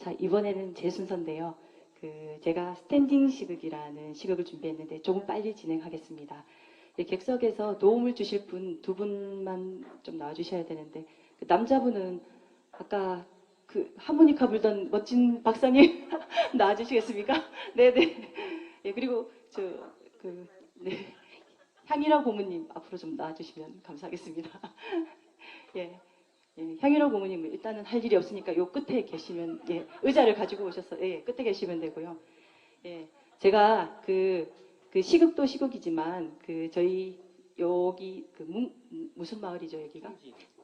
자, 이번에는 제 순서인데요. 그 제가 스탠딩 시극이라는 시극을 준비했는데 조금 빨리 진행하겠습니다. 예, 객석에서 도움을 주실 분 두 분만 좀 나와주셔야 되는데 그 남자분은 아까 그 하모니카 불던 멋진 박사님 나와주시겠습니까? 네네. 예, 그리고 저 그 네. 향일아 고모님 앞으로 좀 나와주시면 감사하겠습니다. 예. 예, 향일아 고모님은 일단은 할 일이 없으니까 요 끝에 계시면 예, 의자를 가지고 오셔서 예, 끝에 계시면 되고요. 예, 제가 그, 그 시극도 시극이지만 그 저희 여기 그 무, 무슨 마을이죠 여기가?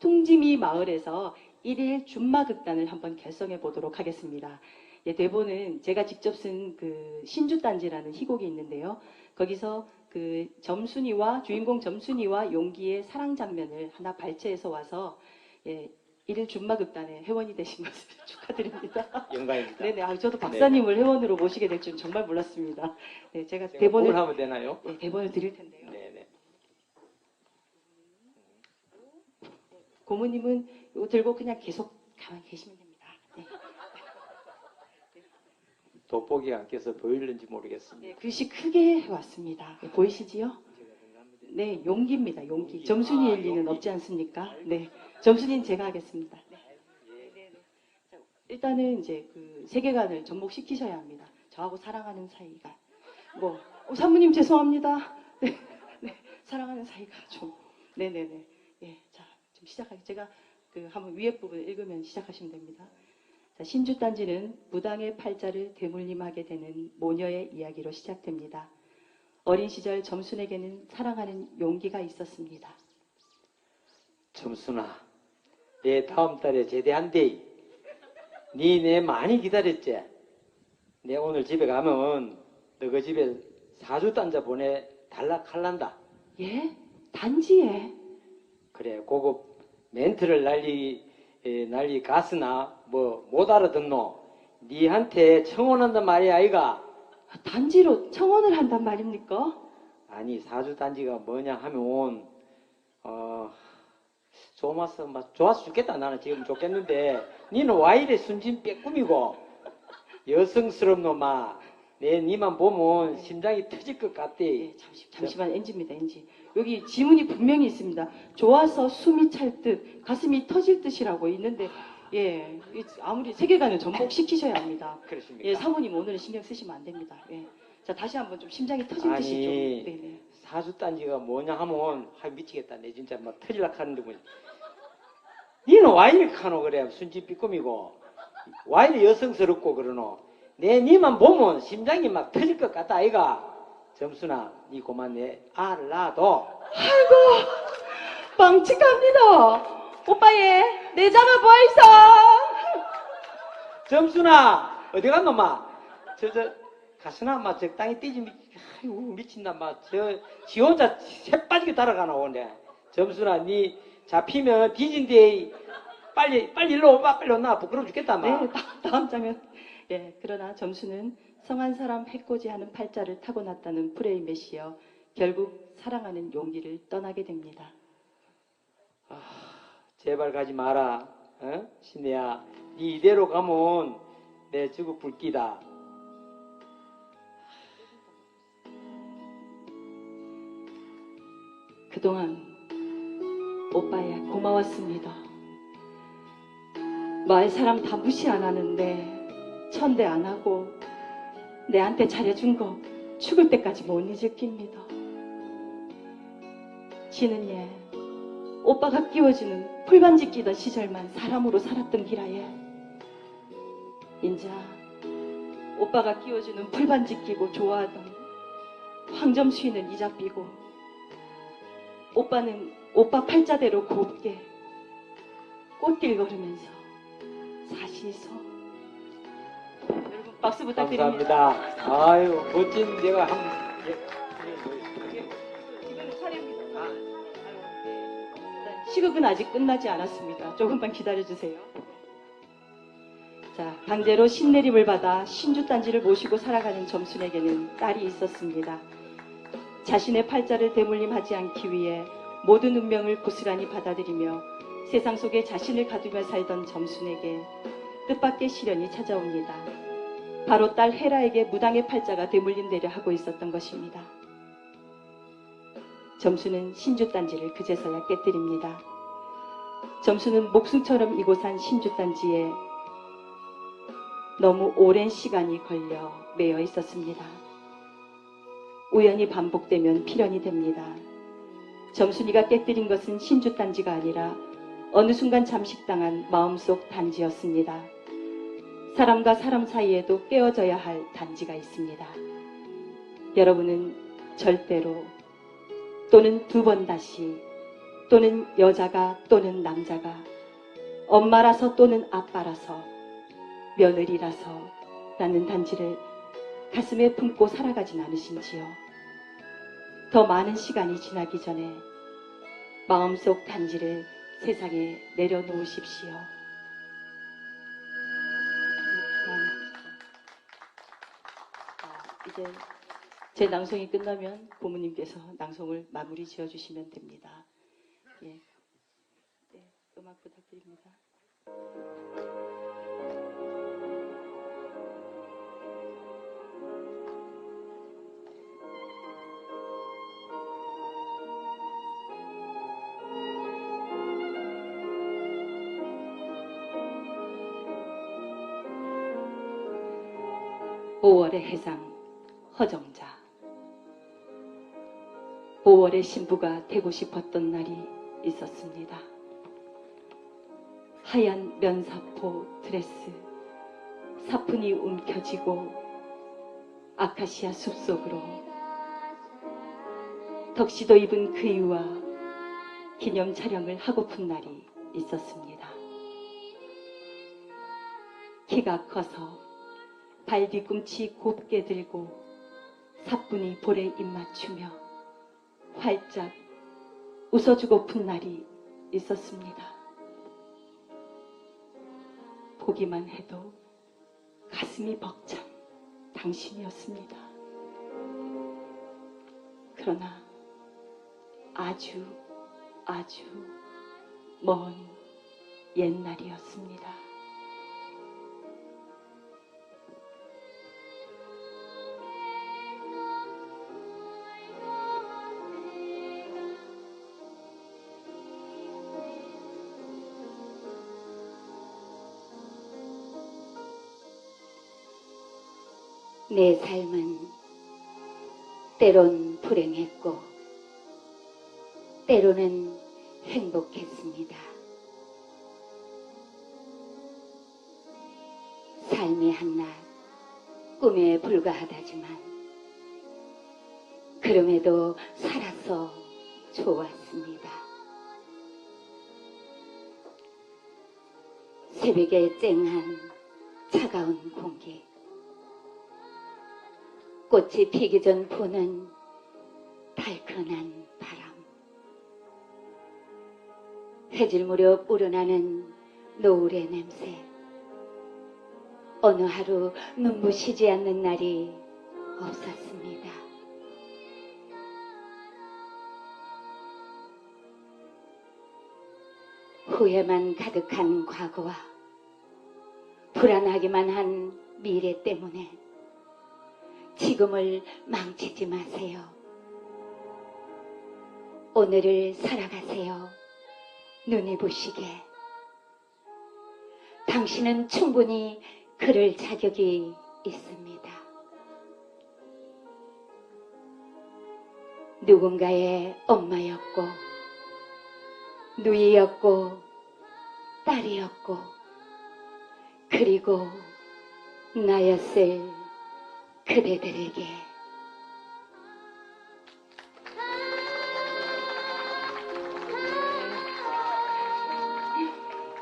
퉁지미 마을에서 일일 준마극단을 한번 결성해 보도록 하겠습니다. 예, 대본은 제가 직접 쓴 그 신주단지라는 희곡이 있는데요. 거기서 그 점순이와 주인공 점순이와 용기의 사랑 장면을 하나 발췌해서 와서 예, 일일 준마극단의 회원이 되신 것을 축하드립니다. 영광입니다. 네네, 아, 저도 박사님을 회원으로 모시게 될 줄은 정말 몰랐습니다. 네, 제가 제가 대본을 뭘 하면 되나요? 예, 대본을 드릴 텐데요. 네네. 고모님은 이거 들고 그냥 계속 가만히 계시면 됩니다. 네. 돋보기가 안 껴서 보이는지 모르겠습니다. 네, 글씨 크게 해왔습니다. 네, 보이시지요? 네, 용기입니다. 용기. 점순이 아, 일리는 용기. 없지 않습니까? 네, 점순이는 제가 하겠습니다. 네. 네, 네. 자, 일단은 이제 그 세계관을 접목시키셔야 합니다. 저하고 사랑하는 사이가 뭐 어, 사모님 죄송합니다. 네, 네, 사랑하는 사이가 좀 네네네. 예, 자, 좀 시작하게 제가 그 한번 위에 부분 읽으면 시작하시면 됩니다. 자, 신주단지는 무당의 팔자를 대물림하게 되는 모녀의 이야기로 시작됩니다. 어린 시절 점순에게는 사랑하는 용기가 있었습니다. 점순아, 내 다음 달에 제대한대. 니내 많이 기다렸지? 내 오늘 집에 가면 너그 집에 사주 단자 보내 달라 칼란다. 예? 단지에? 그래, 고급 멘트를 날리 에, 날리 가스나 뭐 못 알아듣노. 니한테 청혼한단 말이야, 아이가. 단지로 청혼을 한단 말입니까? 아니 사주 단지가 뭐냐 하면 어 좋았어 막 좋아서 죽겠다 나는 지금 좋겠는데 니는 와 이래 순진 빼꾸미고 여성스럽노 막내 니만 보면 심장이 터질 것 같대 예, 잠시, 잠시만 NG입니다, NG. 여기 지문이 분명히 있습니다. 좋아서 숨이 찰 듯, 가슴이 터질 듯이라고 있는데, 예, 이 아무리 세계관을 전복시키셔야 합니다. 그렇습니까? 예, 사모님 오늘은 신경 쓰시면 안 됩니다. 예. 자, 다시 한번 좀 심장이 터질 듯이 좀. 네네. 사주 단지가 뭐냐 하면 아 미치겠다. 내 진짜 막 터질라 하는데 뭐 니는 와 이래 카노 그래. 순진 빼꾸미고. 와 이래 여성스럽고 그러노. 내 니만 보면 심장이 막 터질 것 같다 아이가. 점수나 니 그만 내 알을 놔둬. 빵칙합니다. 오빠예, 내 자마 보이소? 점수나 어디 갔노 마 저저 가스나 마 적당히 뛰지 미, 아이고 미친다 마저지 혼자 새 빠지게 따라가나 오네 점수나 니 잡히면 뒤진데 빨리 빨리 일로 오봐 빨리 온나 부끄러워 죽겠다 마 네, 다음, 장면. 예, 그러나 점수는 성한 사람 해코지 하는 팔자를 타고났다는 프레임에 시어 결국 사랑하는 용기를 떠나게 됩니다. 제발 가지 마라 어? 신혜야 니 이대로 가면 내 죽을 불기다 그동안 오빠야 고마웠습니다. 마을 사람 다 무시 안 하는데 천대 안 하고 내한테 잘해준 거 죽을 때까지 못 잊을 깁니다. 지는 얘 오빠가 끼워주는 풀반지 끼던 시절만 사람으로 살았던 기라예. 인자 오빠가 끼워주는 풀반지 끼고 좋아하던 황점수이는 이자 삐고 오빠는 오빠 팔자대로 곱게 꽃길 걸으면서 사시소 여러분 박수 부탁드립니다. 감사합니다 아유 멋진 내가 한 예. 차례입니다. 아유, 일단 시극은 아직 끝나지 않았습니다. 조금만 기다려주세요. 자, 강제로 신내림을 받아 신주단지를 모시고 살아가는 점순에게는 딸이 있었습니다. 자신의 팔자를 대물림하지 않기 위해 모든 운명을 고스란히 받아들이며 세상 속에 자신을 가두며 살던 점순에게 뜻밖의 시련이 찾아옵니다. 바로 딸 헤라에게 무당의 팔자가 되물림되려 하고 있었던 것입니다. 점수는 신주단지를 그제서야 깨뜨립니다. 점수는 목숨처럼 이곳한 신주단지에 너무 오랜 시간이 걸려 매여 있었습니다. 우연히 반복되면 필연이 됩니다. 점순이가 깨뜨린 것은 신주 단지가 아니라 어느 순간 잠식당한 마음속 단지였습니다. 사람과 사람 사이에도 깨어져야 할 단지가 있습니다. 여러분은 절대로 또는 두 번 다시 또는 여자가 또는 남자가 엄마라서 또는 아빠라서 며느리라서 라는 단지를 가슴에 품고 살아가진 않으신지요. 더 많은 시간이 지나기 전에 마음속 단지를 세상에 내려놓으십시오. 아, 이제 제 낭송이 끝나면 고모님께서 낭송을 마무리 지어주시면 됩니다. 예. 네, 음악 부탁드립니다. 5월의 해상 허정자 5월의 신부가 되고 싶었던 날이 있었습니다. 하얀 면사포 드레스 사뿐히 움켜쥐고 아카시아 숲속으로 덕시도 입은 그이와 기념 촬영을 하고픈 날이 있었습니다. 키가 커서 발 뒤꿈치 곱게 들고 사뿐히 볼에 입맞추며 활짝 웃어주고픈 날이 있었습니다. 보기만 해도 가슴이 벅찬 당신이었습니다. 그러나 아주 아주 먼 옛날이었습니다. 내 삶은 때론 불행했고, 때로는 행복했습니다. 삶이 한낱 꿈에 불과하다지만, 그럼에도 살아서 좋았습니다. 새벽에 쨍한 차가운 공기, 꽃이 피기 전 부는 달큰한 바람. 해질 무렵 우러나는 노을의 냄새. 어느 하루 눈부시지 않는 날이 없었습니다. 후회만 가득한 과거와 불안하기만 한 미래 때문에 지금을 망치지 마세요. 오늘을 살아가세요. 눈이 부시게. 당신은 충분히 그럴 자격이 있습니다. 누군가의 엄마였고, 누이였고, 딸이었고, 그리고 나였을 그대들에게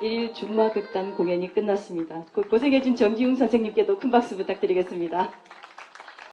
일일 준마 극단 공연이 끝났습니다. 고- 고생해준 정기웅 선생님께도 큰 박수 부탁드리겠습니다.